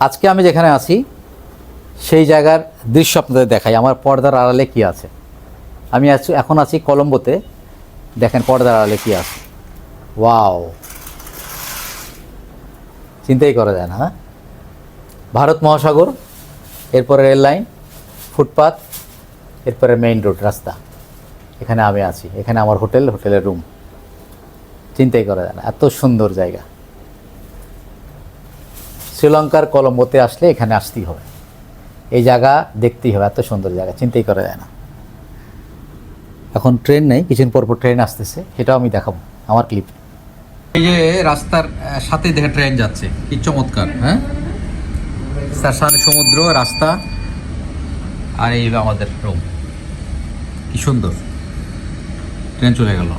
আজকে আমি যেখানে আছি, সেই জায়গার দৃশ্য আপনাদের দেখাই। আমার পর্দার আড়ালে কি আছে? আমি আছি, এখন আছি কলম্বোতে। দেখেন পর্দার আড়ালে কি আছে। ওয়াও! চিন্তাই করা যায় না হ্যাঁ? ভারত মহাসাগর, এরপরে রেল লাইন ফুটপাথ এরপরে মেইন রোড, রাস্তা। এখানে আমি আছি। এখানে আমার হোটেল, হোটেলের রুম। চিন্তাই করা যায় না। এত সুন্দর জায়গা। শ্রীলঙ্কার কলম্বোতে আসলে এখানে আসতেই হবে। এই জায়গা দেখতেই হবে, এত সুন্দর জায়গা, চিন্তাই করা যায় না। এখন ট্রেন নেই, কিছুদিন পর পর ট্রেন আসতেছে, সেটাও আমি দেখাবো, আমার ক্লিপ এই যে রাস্তার সাথে দেখে ট্রেন যাচ্ছে, কি চমৎকার হ্যাঁ? সামনে সমুদ্র, রাস্তা, আর এই আমাদের রুম কি সুন্দর। ট্রেন চলে গেল।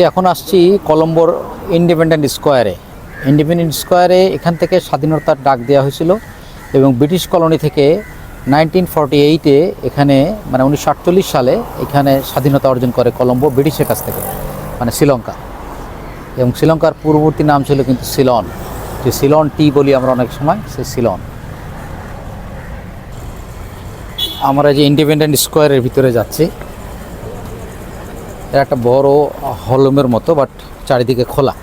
আজকে এখন আসছি কলম্বোর ইন্ডিপেন্ডেন্ট স্কোয়ারে। ইন্ডিপেন্ডেন্ট স্কোয়ারে এখান থেকে স্বাধীনতার ডাক দেওয়া হয়েছিল এবং ব্রিটিশ কলোনি থেকে নাইনটিন ফর্টি এইটে এখানে মানে উনিশশো আটচল্লিশ সালে এখানে স্বাধীনতা অর্জন করে কলম্বো ব্রিটিশের কাছ থেকে মানে শ্রীলঙ্কা। এবং শ্রীলঙ্কার পূর্ববর্তী নাম ছিল কিন্তু সিলন। যে সিলন টি বলি আমরা অনেক সময়, সে সিলন। আমরা যে ইন্ডিপেন্ডেন্ট স্কোয়ারের ভিতরে যাচ্ছি একটা বড় হলমের মতো বাট চারিদিকে খোলা।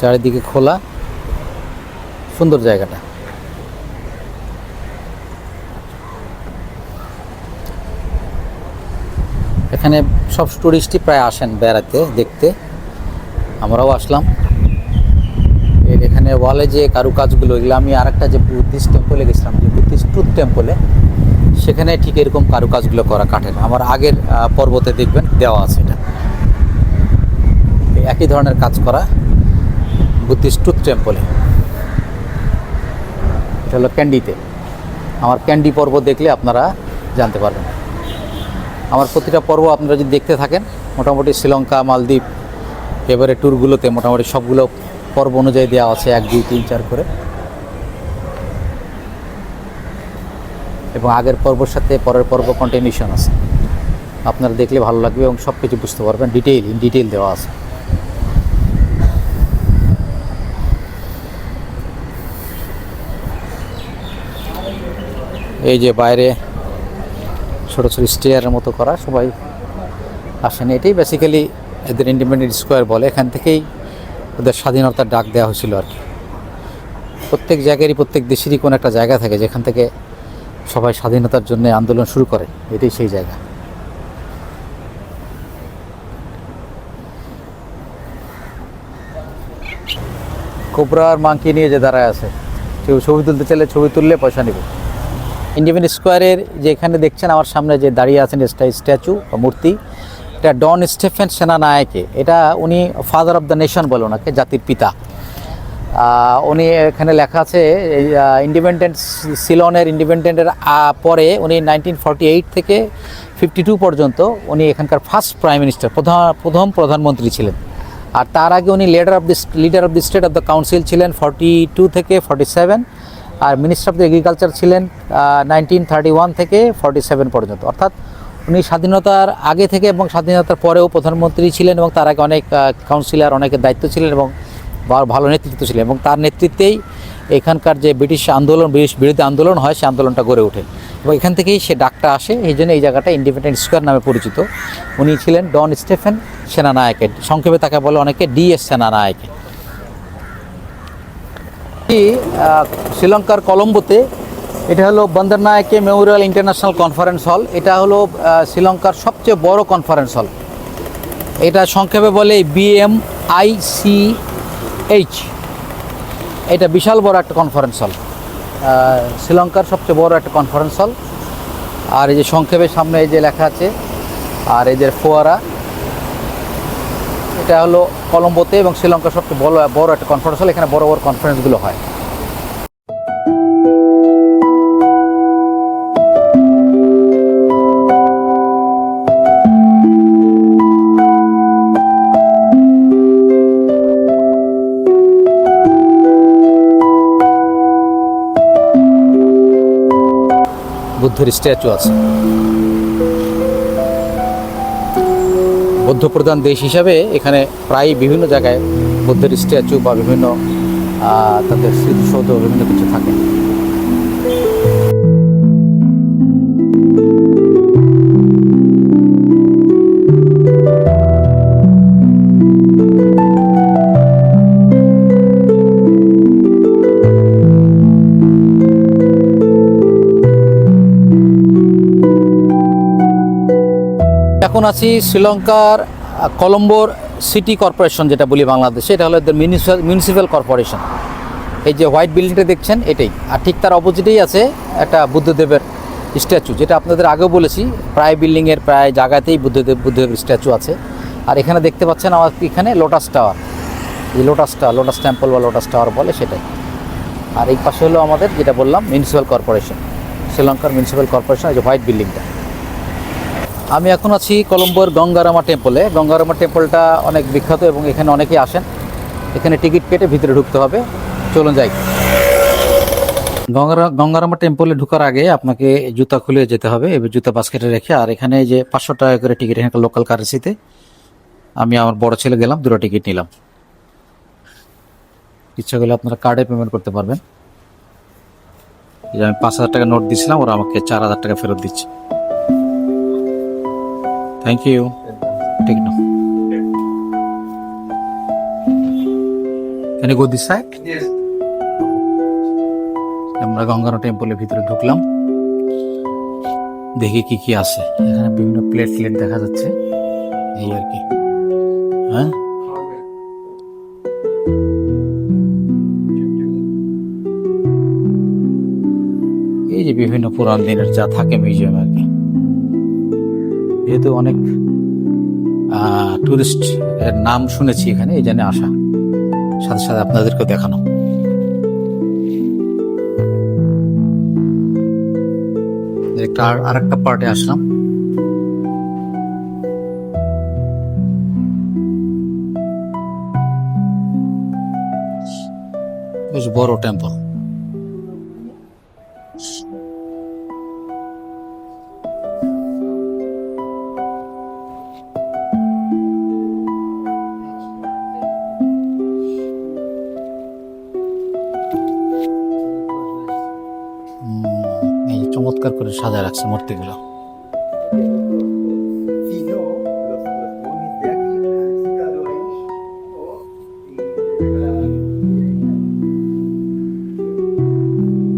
চারিদিকে খোলা। সুন্দর জায়গাটা। এখানে সব টুরিস্টই প্রায় আসেন বেড়াতে, দেখতে। আমরাও আসলাম। এখানে ওয়ালে যে কারুকাজগুলো, এগুলো আমি আরেকটা যে বুদ্ধিস্ট টেম্পলে গেছিলাম, যে বুদ্ধিস্ট ট্রুথ টেম্পলে সেখানে ঠিক এরকম কারুকাজগুলো করা কাঠের। আমার আগের পর্বতে দেখবেন দেওয়া আছে এটা। একই ধরনের কাজ করা বুদ্ধিস্ট ট্রুথ টেম্পলে এটা হলো ক্যান্ডিতে। আমার ক্যান্ডি পর্ব দেখলে আপনারা জানতে পারবেন। আমার প্রতিটা পর্ব আপনারা যদি দেখতে থাকেন, মোটামুটি শ্রীলঙ্কা, মালদ্বীপ এবারে ট্যুরগুলোতে মোটামুটি সবগুলো পর্ব অনুযায়ী দেওয়া আছে এক, দুই, তিন, চার করে। এবং আগের পর্বর সাথে পরের পর্ব কন্টিনিউশন আছে। আপনারা দেখলে ভালো লাগবে এবং সব কিছু বুঝতে পারবেন। ডিটেইল ইন ডিটেইল দেওয়া আছে। এই যে বাইরে ছোটো ছোটো স্টেয়ারের মতো করা, সবাই আসেন। এটাই বেসিক্যালি এদের ইন্ডিপেন্ডেন্ট স্কোয়ার বলে। এখান থেকেই ওদের স্বাধীনতার ডাক দেওয়া হয়েছিল আর কি। প্রত্যেক জায়গারই, প্রত্যেক দেশেরই কোনো একটা জায়গা থাকে যেখান থেকে সবাই স্বাধীনতার জন্য আন্দোলন শুরু করে। এটাই সেই জায়গা। কোবরা আর মাংকি নিয়ে যে দাঁড়ায় আছে, কেউ ছবি তুলতে চাইলে ছবি তুললে পয়সা নেবে। ইন্ডিপেন্ডেন্ট স্কোয়ারের যে এখানে দেখছেন, আমার সামনে যে দাঁড়িয়ে আছেন স্ট্যাচু বা মূর্তি এটা ডন স্টেফেন সেনানায়কে, এটা উনি ফাদার অফ দ্য নেশন বলে ওনাকে, জাতির পিতা। উনি এখানে লেখা আছে ইন্ডিপেন্ডেন্ট সিলনের ইন্ডিপেন্ডেন্টের পরে উনি নাইনটিন থেকে ফিফটি পর্যন্ত উনি এখানকার ফার্স্ট প্রাইম মিনিস্টার প্রধান, প্রথম প্রধানমন্ত্রী ছিলেন। আর তার আগে উনি leader of the leader of the state of the council ছিলেন ফর্টি টু থেকে ফর্টি সেভেন আর মিনিস্টার অফ দ্য এগ্রিকালচার ছিলেন নাইনটিন থার্টি ওয়ান থেকে ফর্টি সেভেন পর্যন্ত। অর্থাৎ উনি স্বাধীনতার আগে থেকে এবং স্বাধীনতার পরেও প্রধানমন্ত্রী ছিলেন এবং তার আগে অনেক কাউন্সিলর অনেকের দায়িত্ব ছিলেন এবং ভালো নেতৃত্ব ছিলেন এবং তার নেতৃত্বেই এখানকার যে ব্রিটিশ আন্দোলন, ব্রিটিশ বিরোধী আন্দোলন হয়, সে আন্দোলনটা গড়ে ওঠে। এবং এখান থেকেই সে ডাকটা আসে, এই জন্য এই জায়গাটা ইন্ডিপেন্ডেন্ট স্কোয়ার নামে পরিচিত। উনি ছিলেন ডন স্টেফেন সেনানায়কের, সংক্ষেপে তাকে বলে অনেকে ডিএস সেনানায়কে শ্রীলঙ্কার কলম্বোতে এটা হলো বন্দরনায়কে মেমোরিয়াল ইন্টারন্যাশনাল কনফারেন্স হল। এটা হলো শ্রীলঙ্কার সবচেয়ে বড় কনফারেন্স হল। এটা সংক্ষেপে বলে বিএমআইসিএইচ এটা বিশাল বড় একটা কনফারেন্স হল। শ্রীলঙ্কার সবচেয়ে বড় একটা কনফারেন্স হল। আর এই যে সংক্ষেপে সামনে এই যে লেখা আছে, আর এই যে ফোয়ারা, এটা হলো কলম্বোতে এবং শ্রীলঙ্কার সবচেয়ে বড় বড় একটা কনফারেন্স হল। এখানে বড় বড় কনফারেন্সগুলো হয়। বুদ্ধের স্ট্যাচু আছে। বৌদ্ধ প্রধান দেশ হিসাবে এখানে প্রায় বিভিন্ন জায়গায় বুদ্ধের স্ট্যাচু বা বিভিন্ন তাদের স্মৃতিসৌধ, বিভিন্ন কিছু থাকে। এখন আছি শ্রীলঙ্কার কলম্বোর সিটি কর্পোরেশন যেটা বলি বাংলাদেশে, এটা হলো মিউনিসিপ্যাল কর্পোরেশন এই যে হোয়াইট বিল্ডিংটা দেখছেন, এটাই। আর ঠিক তার অপোজিটেই আছে একটা বুদ্ধদেবের স্ট্যাচু, যেটা আপনাদের আগেও বলেছি, প্রায় বিল্ডিংয়ের প্রায় জায়গাতেই বুদ্ধদেব বুদ্ধদেবের স্ট্যাচু আছে। আর এখানে দেখতে পাচ্ছেন আমার এখানে লোটাস টাওয়ার এই লোটাস টাওয়ার লোটাস টেম্পল বা লোটাস টাওয়ার বলে সেটাই। আর এই পাশে হলো আমাদের, যেটা বললাম মিউনিসিপ্যাল কর্পোরেশন শ্রীলঙ্কার মিউনিসিপ্যাল কর্পোরেশন এই যে হোয়াইট বিল্ডিংটা। আমি এখন আছি কলম্বোর গঙ্গারামা টেম্পলে গঙ্গারামা টেম্পলটা অনেক বিখ্যাত এবং এখানে অনেকেই আসেন। এখানে টিকিট কেটে ভিতরে ঢুকতে হবে। চলুন যাই। গঙ্গারা গঙ্গারামা টেম্পলে ঢোকার আগে আপনাকে জুতা খুলে যেতে হবে, এবার জুতা বাস্কেটে রেখে। আর এখানে যে পাঁচশো টাকা করে টিকিট, এখানে লোকাল কারেন্সিতে আমি আমার বড় ছেলে গেলাম, দুটো টিকিট নিলাম। ইচ্ছা করলে আপনারা কার্ডে পেমেন্ট করতে পারবেন। আমি পাঁচ হাজার টাকা নোট দিয়েছিলাম ওরা আমাকে চার হাজার টাকা ফেরত দিচ্ছে। থ্যাংক ইউ ঠিক না Can you go this side? Yes. আমরা গঙ্গানো টেম্পলের ভিতরে ঢুকলাম। দেখি কি কি আছে। এখানে বিভিন্ন প্লেট প্লেট দেখা যাচ্ছে। এই আর কি। হ্যাঁ? এই যে বিভিন্ন পুরান দিনের যা থাকে মিউজিয়াম আর কি। যেহেতু অনেক টুরিস্ট এর নাম শুনেছি এখানে, এই জন্য আসা। সাথে সাথে আপনাদেরকে দেখানো। আর একটা পার্টে আসলাম। বেশ বড় টেম্পল ellos রাখছে মূর্তিগুলো।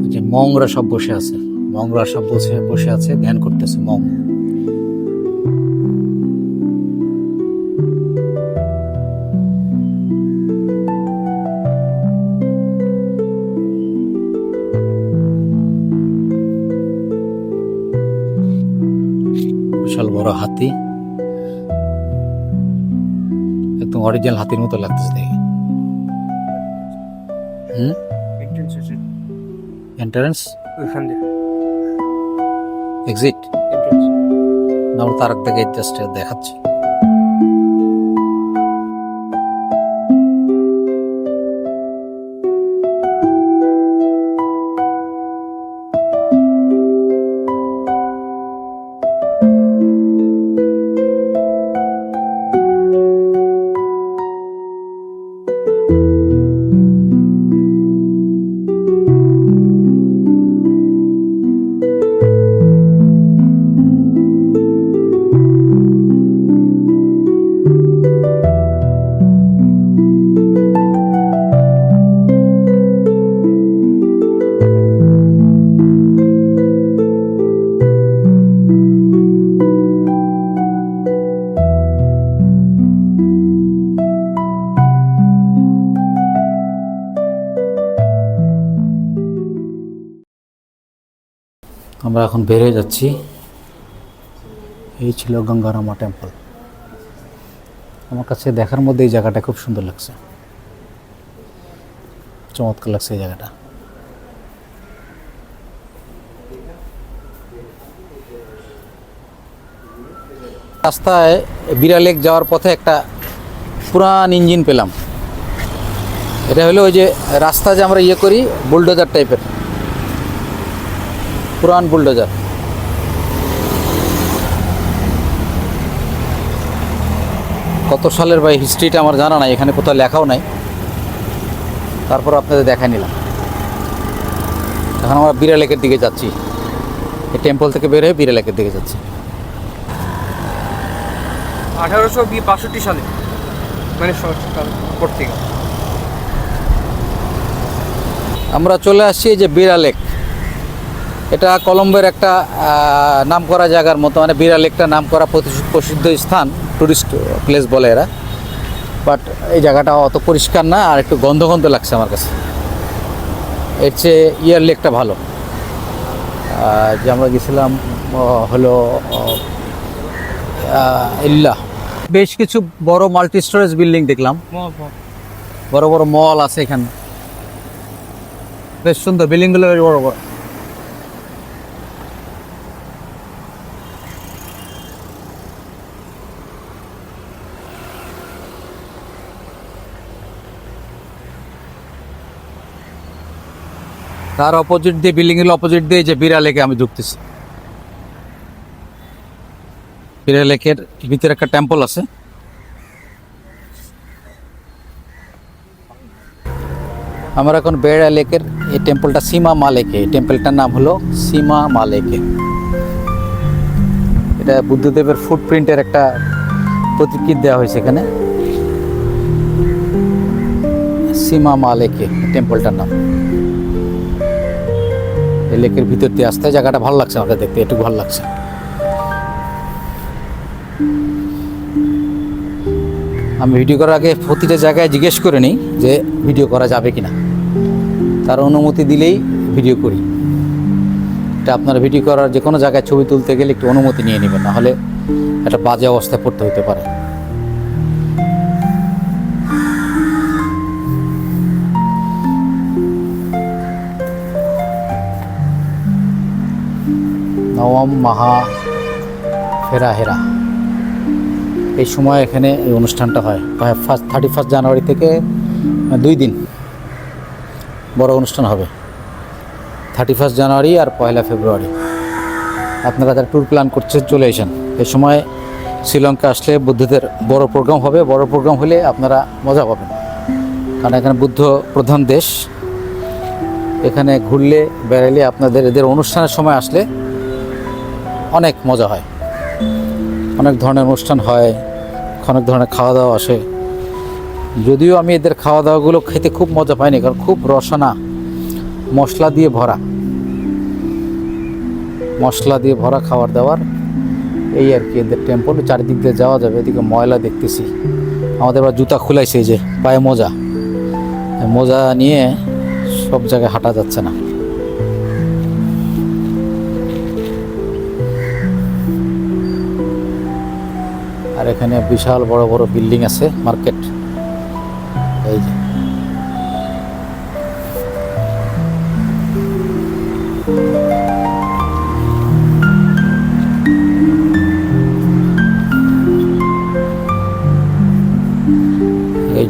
যে মংরা সব বসে আছে, মংরা সব বসে বসে আছে, ধ্যান করতেছে মং। বিশাল বড় হাতি। একদম অরিজিনাল হাতির মতো লাগতেছে দেখি। হুম? এন্ট্রান্স এক্সিট না তার থেকে জাস্ট দেখাচ্ছি। আমরা এখন বের হয়ে যাচ্ছি। এই ছিল গঙ্গারামা টেম্পল আমার কাছে দেখার মধ্যে এই জায়গাটা খুব সুন্দর লাগছে। চমৎকার লাগছে এই জায়গাটা। রাস্তায় বিড়ালেক যাওয়ার পথে একটা পুরান ইঞ্জিন পেলাম। এটা হলো ওই যে রাস্তা যে আমরা ইয়ে করি বুলডোজার টাইপের পুরান বুলডোজার। কত সালের বা হিস্ট্রিটা আমার জানা নাই এখানে কোথাও লেখাও নাই। তারপর আপনাদের দেখাই নিলাম। এখন আমরা বিড়ালেকের দিকে যাচ্ছি। এই টেম্পল থেকে বের হয়ে বিড়ালেকের দিকে যাচ্ছি। আঠারোশো বাষট্টি সালে মানে পর থেকে আমরা চলে আসছি এই যে বিড়া লেক এটা কলম্বের একটা নাম করা জায়গার মতো মানে বিড়া লেকটা নাম করা প্রসিদ্ধ স্থান টুরিস্ট প্লেস বলে এরা। বাট এই জায়গাটা অত পরিষ্কার না আর একটু গন্ধ গন্ধ লাগছে আমার কাছে। এর চেয়ে ইয়ার লেকটা ভালো। যে আমরা গেছিলাম হলো ইল্লা। বেশ কিছু বড় মাল্টি স্টোরেজ বিল্ডিং দেখলাম বড় বড় মল আছে এখানে। বেশ সুন্দর বিল্ডিংগুলো বেশ বড় বড়। তার অপোজিট দিয়ে বিল্ডিং এর অপোজিট দিয়ে যে বিড়া লেকে আমি ঢুকতেছি। বিড়া লেকের ভিতরে একটা টেম্পল আছে। আমরা এখন বেড়া লেকের এই টেম্পলটা সীমা মা লেকে এই টেম্পলটার নাম হলো সীমা মা লেকে এটা বুদ্ধদেবের ফুটপ্রিন্টের একটা প্রতীকৃত দেওয়া হয়েছে এখানে। সীমা মা লেকে টেম্পলটার নাম। লেকের ভিতর দিয়ে আসতে, জায়গাটা ভালো লাগছে আমাকে দেখতে, একটু ভালো লাগছে। আমি ভিডিও করার আগে প্রতিটা জায়গায় জিজ্ঞেস করে নিই যে ভিডিও করা যাবে কিনা। তার অনুমতি দিলেই ভিডিও করি। এটা আপনার ভিডিও করার যে কোনো জায়গায় ছবি তুলতে গেলে একটু অনুমতি নিয়ে নেবেন না হলে একটা বাজে অবস্থায় পড়তে হতে পারে। নবম মাহা ফেরা হেরা। এই সময় এখানে এই অনুষ্ঠানটা হয়। ফার্স্ট থার্টি ফার্স্ট জানুয়ারি থেকে দুই দিন বড় অনুষ্ঠান হবে। থার্টি ফার্স্ট জানুয়ারি আর পয়লা ফেব্রুয়ারি। আপনারা যারা ট্যুর প্ল্যান করছেন, চলে এসেন এই সময় শ্রীলঙ্কা আসলে বুদ্ধদের বড় প্রোগ্রাম হবে। বড় প্রোগ্রাম হলে আপনারা মজা পাবেন। কারণ এখানে বুদ্ধ প্রধান দেশ। এখানে ঘুরলে, বেড়ালে আপনাদের এদের অনুষ্ঠানের সময় আসলে অনেক মজা হয়। অনেক ধরনের অনুষ্ঠান হয়, অনেক ধরনের খাওয়া দাওয়া আসে। যদিও আমি এদের খাওয়া দাওয়াগুলো খেতে খুব মজা পাইনি, কারণ খুব রসনা, মশলা দিয়ে ভরা। মশলা দিয়ে ভরা খাবার দাবার, এই আর কি, এদের টেম্পল চারিদিক দিয়ে যাওয়া যাবে, এদিকে ময়লা দেখতেছি। আমাদের আবার জুতা খুলাইছে যে, পায়ে মোজা। মোজা নিয়ে সব জায়গায় হাঁটা যাচ্ছে না। এখানে বিশাল বড় বড় বিল্ডিং আছে, মার্কেট। এই যে।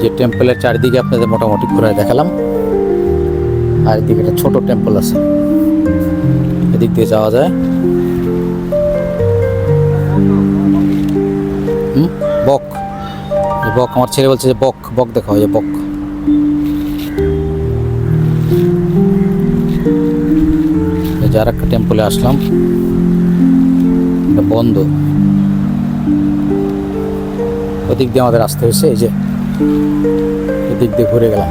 যে টেম্পলের চারিদিকে আপনাদের মোটামুটি ঘুরে দেখালাম। আর এদিকে একটা ছোট টেম্পল আছে। এদিক দিয়ে যাওয়া যায়। বক। বক, আমার ছেলে বলছে যে বক বক দেখা হয় বক। যে আর একটা টেম্পলে আসলাম। এটা বন্ধ। ওদিক দিয়ে আমাদের আসতে হয়েছে, এই যে। এদিক দিয়ে ঘুরে গেলাম।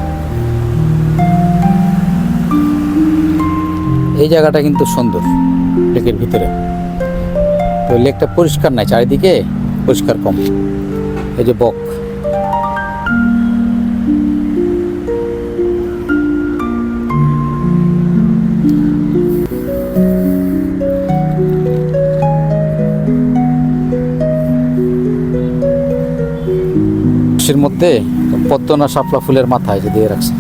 এই জায়গাটা কিন্তু সুন্দর, লেকের ভিতরে। তো লেকটা পরিষ্কার নাই চারিদিকে। পরিষ্কার কম। এই যে বক। মধ্যে? পদ্মনা শাপলা ফুলের মাথায় যে দিয়ে রাখছে।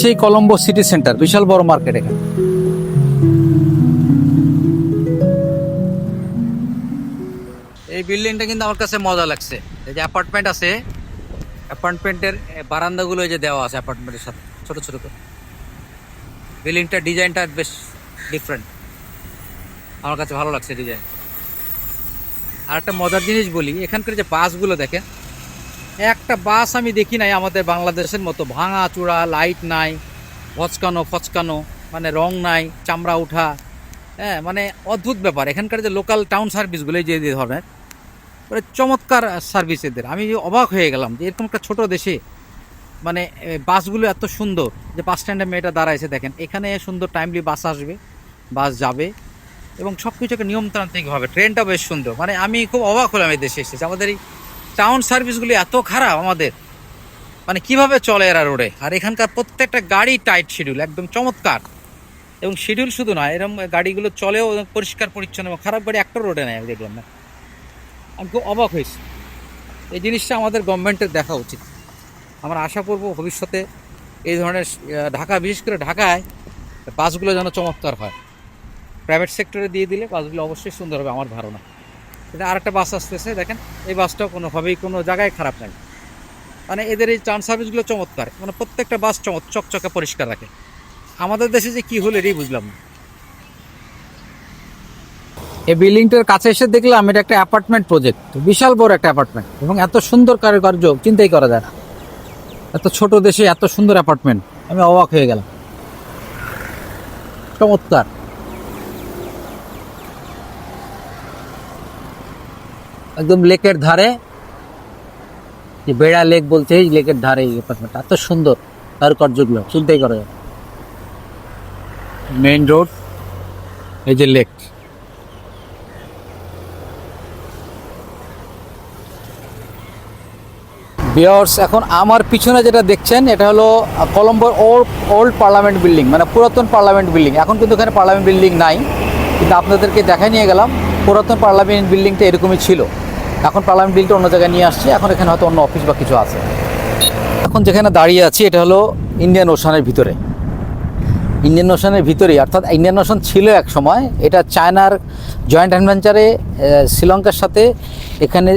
সেই কলম্বো সিটি সেন্টার, বিশাল বড় মার্কেট এখানে। এই বিল্ডিংটা কিন্তু আমার কাছে মজা লাগছে। এই যে অ্যাপার্টমেন্ট আছে অ্যাপার্টমেন্টের বারান্দাগুলো যে দেওয়া আছে অ্যাপার্টমেন্টের সাথে, ছোট ছোট করে। বিল্ডিংটা ডিজাইনটা বেশ ডিফারেন্ট আমার কাছে ভালো লাগছে ডিজাইন আর একটা মজার জিনিস বলি, এখানকার যে বাসগুলো দেখেন, একটা বাস আমি দেখি নাই আমাদের বাংলাদেশের মতো, ভাঙা চূড়া লাইট নাই ফচকানো ফচকানো মানে রং নাই, চামড়া উঠা হ্যাঁ মানে অদ্ভুত ব্যাপার। এখানকার যে লোকাল টাউন সার্ভিসগুলো যে ধরনের মানে চমৎকার সার্ভিস এদের। আমি অবাক হয়ে গেলাম যে এরকম একটা ছোটো দেশে মানে বাসগুলো এত সুন্দর যে বাস স্ট্যান্ডে মেয়েটা দাঁড়াইছে দেখেন, এখানে সুন্দর টাইমলি বাস আসবে বাস যাবে এবং সব কিছু একটা নিয়মতান্ত্রিকভাবে ট্রেনটা বেশ সুন্দর। মানে আমি খুব অবাক হলাম এই দেশে এসেছি আমাদের এই টাউন সার্ভিসগুলি এত খারাপ আমাদের। মানে কীভাবে চলে এরা রোডে আর এখানকার প্রত্যেকটা গাড়ি টাইট শিডিউল একদম চমৎকার। এবং শিডিউল শুধু নয় এরকম গাড়িগুলো চলেও পরিষ্কার, পরিচ্ছন্ন খারাপ গাড়ি একটা রোডে আমি দেখলাম না। আমি খুব অবাক হয়েছি। এই জিনিসটা আমাদের গভর্নমেন্টের দেখা উচিত। আমরা আশা করব ভবিষ্যতে এই ধরনের ঢাকা, বিশেষ করে ঢাকায় বাসগুলো যেন চমৎকার হয়। প্রাইভেট সেক্টরে দিয়ে দিলে বাসগুলো অবশ্যই সুন্দর হবে আমার ধারণা। এটা আরেকটা বাস আসতেছে, দেখেন, এই বাসটাও কোনোভাবেই কোনো জায়গায় খারাপ নাই। মানে এদের এই ট্রান সার্ভিসগুলো চমৎকার। মানে প্রত্যেকটা বাস চমৎ, চকচকে পরিষ্কার রাখে। আমাদের দেশে যে কী হলো এটাই বুঝলাম না। এই বিল্ডিংটার কাছে এসে দেখলাম এটা একটা অ্যাপার্টমেন্ট প্রজেক্ট। বিশাল বড় একটা অ্যাপার্টমেন্ট এবং এত সুন্দর কারুকার্য চিন্তাই করা যায় না। এত ছোট দেশে এত সুন্দর অ্যাপার্টমেন্ট। আমি অবাক হয়ে গেলাম। চমৎকার। একদম লেকের ধারে, যে বেড়া লেক বলছে, এই লেকের ধারে এই অ্যাপার্টমেন্ট এত সুন্দর কারুকার্যগুলো, চিন্তাই করা যায় মেইন রোড, এই যে লেক। বিয়ার্স এখন আমার পিছনে যেটা দেখছেন, এটা হলো কলম্বোর ওল্ড ওল্ড পার্লামেন্ট বিল্ডিং মানে পুরাতন পার্লামেন্ট বিল্ডিং এখন কিন্তু এখানে পার্লামেন্ট বিল্ডিং নাই, কিন্তু আপনাদেরকে দেখাই নিয়ে গেলাম, পুরাতন পার্লামেন্ট বিল্ডিংটা এরকমই ছিল। এখন পার্লামেন্ট বিল্ডিংটা অন্য জায়গায় নিয়ে আসছে, এখন এখানে হয়তো অন্য অফিস বা কিছু আছে। এখন যেখানে দাঁড়িয়ে আছি, এটা হলো ইন্ডিয়ান ওশানের ভিতরে। ইন্ডিয়ান ওশানের ভিতরেই, অর্থাৎ ইন্ডিয়ান ওশান ছিল এক সময়। এটা চায়নার জয়েন্ট অ্যাডভেঞ্চারে শ্রীলঙ্কার সাথে এখানে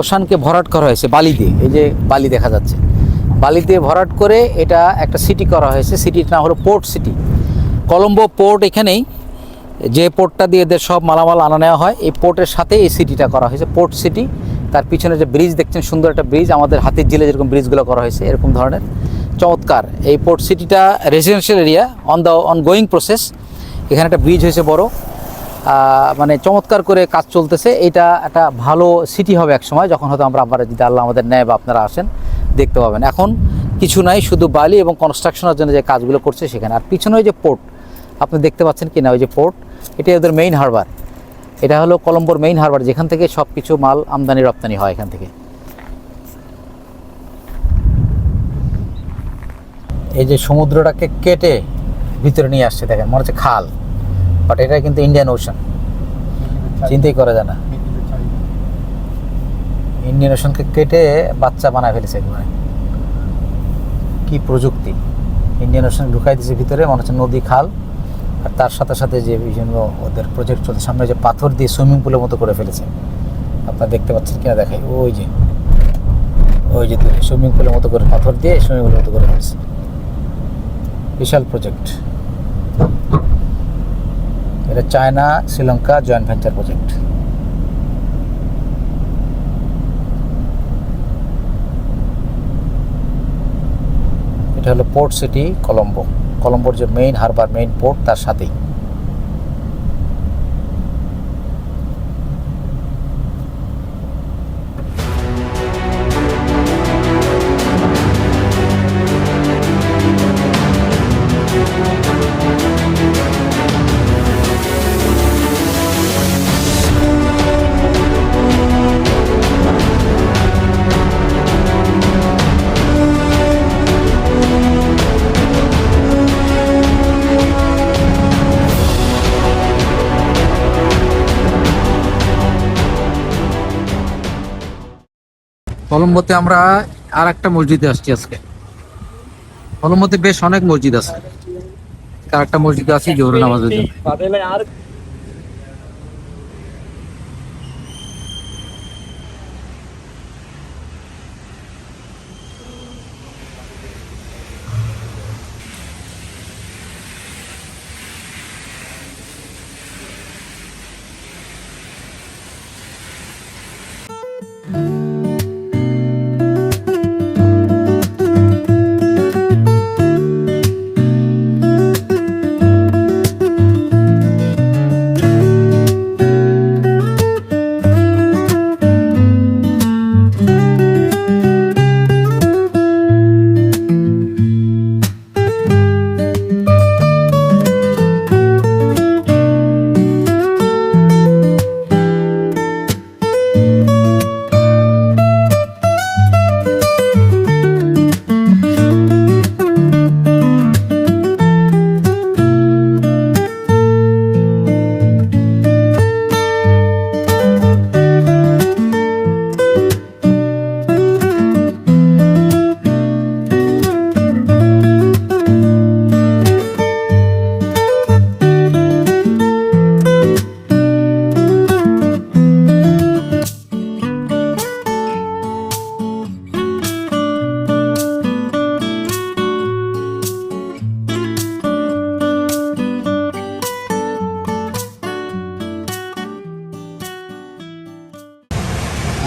ওশানকে ভরাট করা হয়েছে বালি দিয়ে এই যে বালি দেখা যাচ্ছে। বালি দিয়ে ভরাট করে এটা একটা সিটি করা হয়েছে। সিটির নাম হলো পোর্ট সিটি কলম্বো পোর্ট এখানেই, যে পোর্টটা দিয়ে এদের সব মালামাল আনা নেওয়া হয়, এই পোর্টের সাথে এই সিটিটা করা হয়েছে। পোর্ট সিটি তার পিছনে যে ব্রিজ দেখছেন সুন্দর একটা ব্রিজ আমাদের হাতির জিলে যেরকম ব্রিজগুলো করা হয়েছে, এরকম ধরনের। চমৎকার। এই পোর্ট সিটিটা residential area on the on going process এখানে একটা ব্রিজ হয়েছে বড়। মানে চমৎকার করে কাজ চলতেছে। এটা একটা ভালো সিটি হবে এক সময় যখন হয়তো আমরা আবার যদি আল্লাহ আমাদের নেয় বা আপনারা আসেন, দেখতে পাবেন। এখন কিছু নাই, শুধু বালি এবং কনস্ট্রাকশনের জন্য যে কাজগুলো করছে সেখানে। আর পিছনে ওই যে পোর্ট আপনি দেখতে পাচ্ছেন কি না ওই যে পোর্ট এটা ওদের মেইন হারবার এটা হলো কলম্বোর মেইন হারবার যেখান থেকে সব কিছু মাল আমদানি রপ্তানি হয় এখান থেকে। এই যে সমুদ্রটাকে কেটে ভিতরে নিয়ে আসছে, দেখেন, মনে হচ্ছে খাল বাট এটা কিন্তু ইন্ডিয়ান ওশান চিন্তাই করা যায় না। ইন্ডিয়ান ওশানকে কেটে বাচ্চা বানায় ফেলেছে একেবারে। কি প্রযুক্তি। ইন্ডিয়ান ওশান ঢুকাই দিয়েছে ভিতরে, মনে হচ্ছে নদী, খাল, আর তার সাথে সাথে যে বিভিন্ন ওদের প্রজেক্ট চলছে, সামনে যে পাথর দিয়ে সুইমিং পুলের মতো করে ফেলেছে। আপনারা দেখতে পাচ্ছেন কিনা দেখাই, ওই যে ওই যে সুইমিং পুলের মতো করে পাথর দিয়ে সুইমিং পুলের মতো করে ফেলেছে। বিশাল প্রজেক্ট। এটা China, Sri Lanka joint venture project এটা হলো পোর্ট সিটি কলম্বো কলম্বোর যে মেইন হারবার মেইন পোর্ট তার সাথেই। কলম্বোতে আমরা আর একটা মসজিদে আসছি আজকে কলম্বোতে বেশ অনেক মসজিদ আছে আর একটা মসজিদে আছি জোহর নামাজের জন্য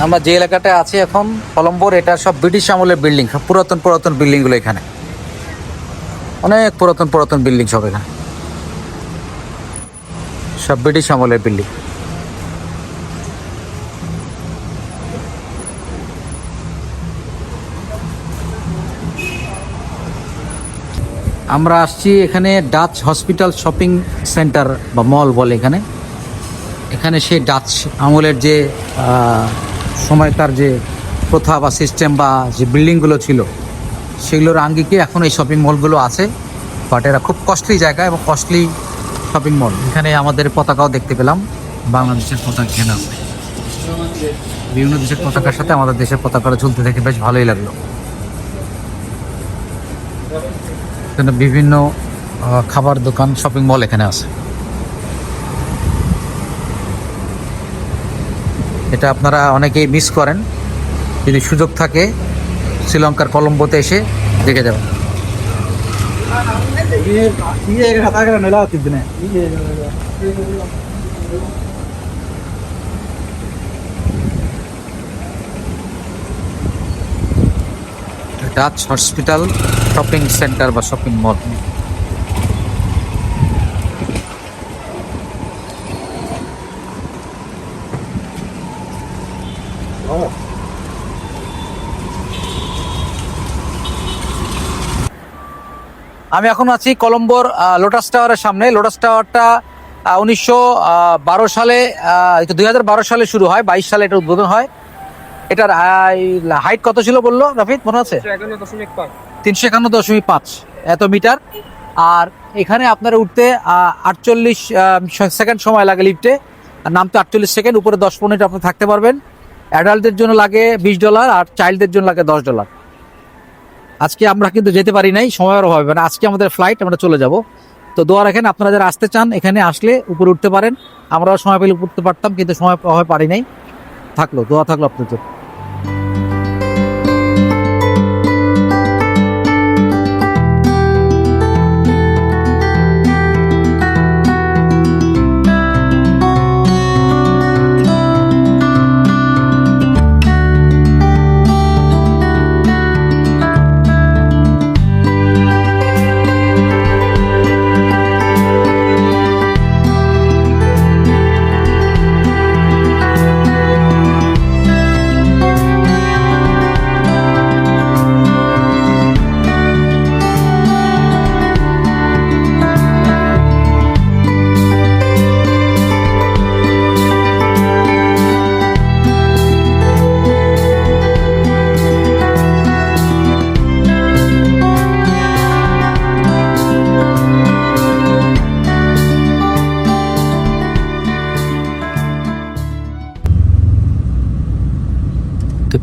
আমরা যে এলাকাটা আছি এখন, কলম্বোর এটা সব ব্রিটিশ আমলের বিল্ডিং পুরাতন পুরাতন বিল্ডিংগুলো এখানে। অনেক পুরাতন পুরাতন বিল্ডিং সব এখানে। সব ব্রিটিশ আমলের বিল্ডিং আমরা আসছি এখানে ডাচ হসপিটাল শপিং সেন্টার বা মল বলে এখানে। এখানে সেই ডাচ আমলের যে আহ, সময়কার যে প্রথা বা সিস্টেম বা যে বিল্ডিংগুলো ছিল সেগুলোর আঙ্গিকে এখন এই শপিং মলগুলো আছে। বাট এরা খুব কস্টলি জায়গা এবং কস্টলি শপিং মল এখানে আমাদের পতাকাও দেখতে পেলাম বাংলাদেশের পতাকা কেনা। বিভিন্ন দেশের পতাকার সাথে আমাদের দেশের পতাকাটা ঝুলতে দেখে বেশ ভালোই লাগল। বিভিন্ন খাবার দোকান শপিং মল এখানে আছে। এটা আপনারা অনেকেই মিস করেন। যদি সুযোগ থাকে, শ্রীলঙ্কার কলম্বোতে এসে দেখে যাবেন। ডাচ হসপিটাল শপিং সেন্টার বা শপিং মল। আমি এখন আছি কলম্বোর লোটাস টাওয়ারের সামনে। লোটাস টাওয়ারটা উনিশশো বারো সালে দুই হাজার বারো সালে শুরু হয়, বাইশ সালে এটা উদ্বোধন হয়। এটার হাইট কত ছিল বলল রাফিদ মনে আছে? তিনশো একান্ন দশমিক পাঁচ। এত মিটার। আর এখানে আপনার উঠতে আটচল্লিশ সেকেন্ড সময় লাগে লিফটে নামতে আটচল্লিশ সেকেন্ড, উপরে দশ মিনিট আপনি থাকতে পারবেন। অ্যাডাল্টদের জন্য লাগে বিশ ডলার আর চাইল্ডদের জন্য লাগে দশ ডলার আজকে আমরা কিন্তু যেতে পারি নাই সময়ের অভাবে মানে আজকে আমাদের ফ্লাইট আমরা চলে যাব। তো দোয়া রাখেন, আপনারা যারা আসতে চান, এখানে আসলে উপরে উঠতে পারেন। আমরাও সময় পেলে উঠতে পারতাম, কিন্তু সময় পারি নাই। থাকল, দোয়া থাকল আপনাদের।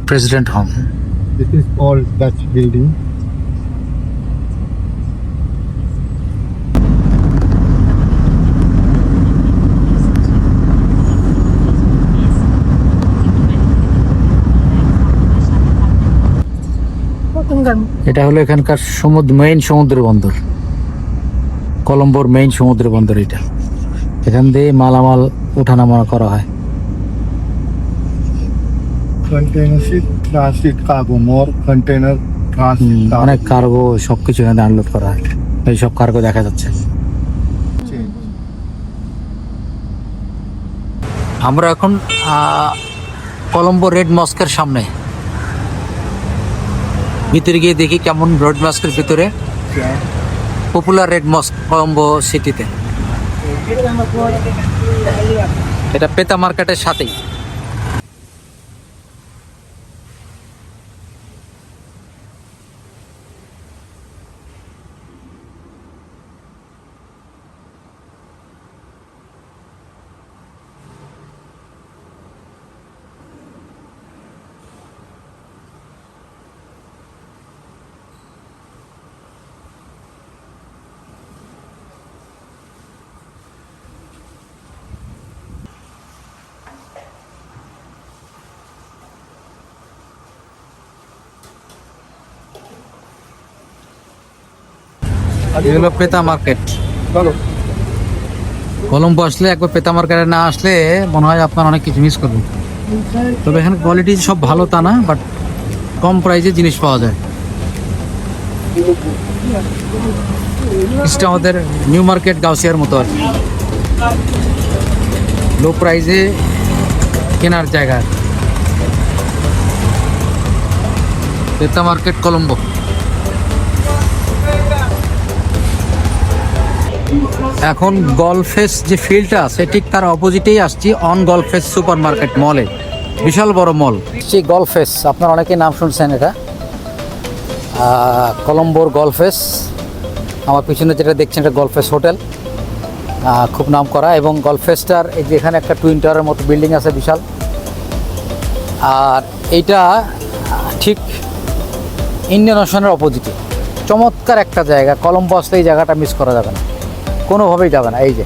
President home This is all Dutch building. এটা হলো এখানকার সমুদ্র মেইন সমুদ্র বন্দর। কলম্বোর মেইন সমুদ্র বন্দর এটা। এখান দিয়ে মালামাল ওঠানামা করা হয়। Container hmm, transit cargo. অনেক কার্গো সব কিছু এখানে আনলোড করা হয়। এই সব কার্গো দেখা যাচ্ছে। আমরা এখন কলম্বো রেড মস্কের সামনে। ভিতরে গিয়ে দেখি কেমন রেড মস্কের ভিতরে। পপুলার রেড মস্ক কলম্বো সিটিতে এটা পেতা মার্কেটের সাথেই। এগুলো পেতা মার্কেট কলম্বো আসলে একবার পেতা মার্কেটে না আসলে মনে হয় আপনার অনেক কিছু মিস করবেন তবে এখানে কোয়ালিটি সব ভালো তা না বাট কম প্রাইসে জিনিস পাওয়া যায়। আমাদের নিউ মার্কেট গাউসিয়ার মতো আর লো প্রাইসে কেনার জায়গা। পেতা মার্কেট কলম্বো এখন গলফেস যে ফিল্ডটা আছে, ঠিক তার অপোজিটেই আসছি অন গলফেস সুপার মার্কেট মলে বিশাল বড় মল সেই গলফেস আপনার অনেকে নাম শুনছেন এটা। কলম্বোর গলফেস আমার পিছনে যেটা দেখছেন এটা গলফেস হোটেল খুব নাম করা। এবং গলফেসটার এই যে এখানে একটা টুইন টাওয়ারের মতো বিল্ডিং আছে বিশাল। আর এইটা ঠিক ইন্ডিয়ান ওশানের অপোজিটে চমৎকার একটা জায়গা। কলম্বো আসলে এই জায়গাটা মিস করা যাবে না। কোনোভাবেই যাবে না এই যে।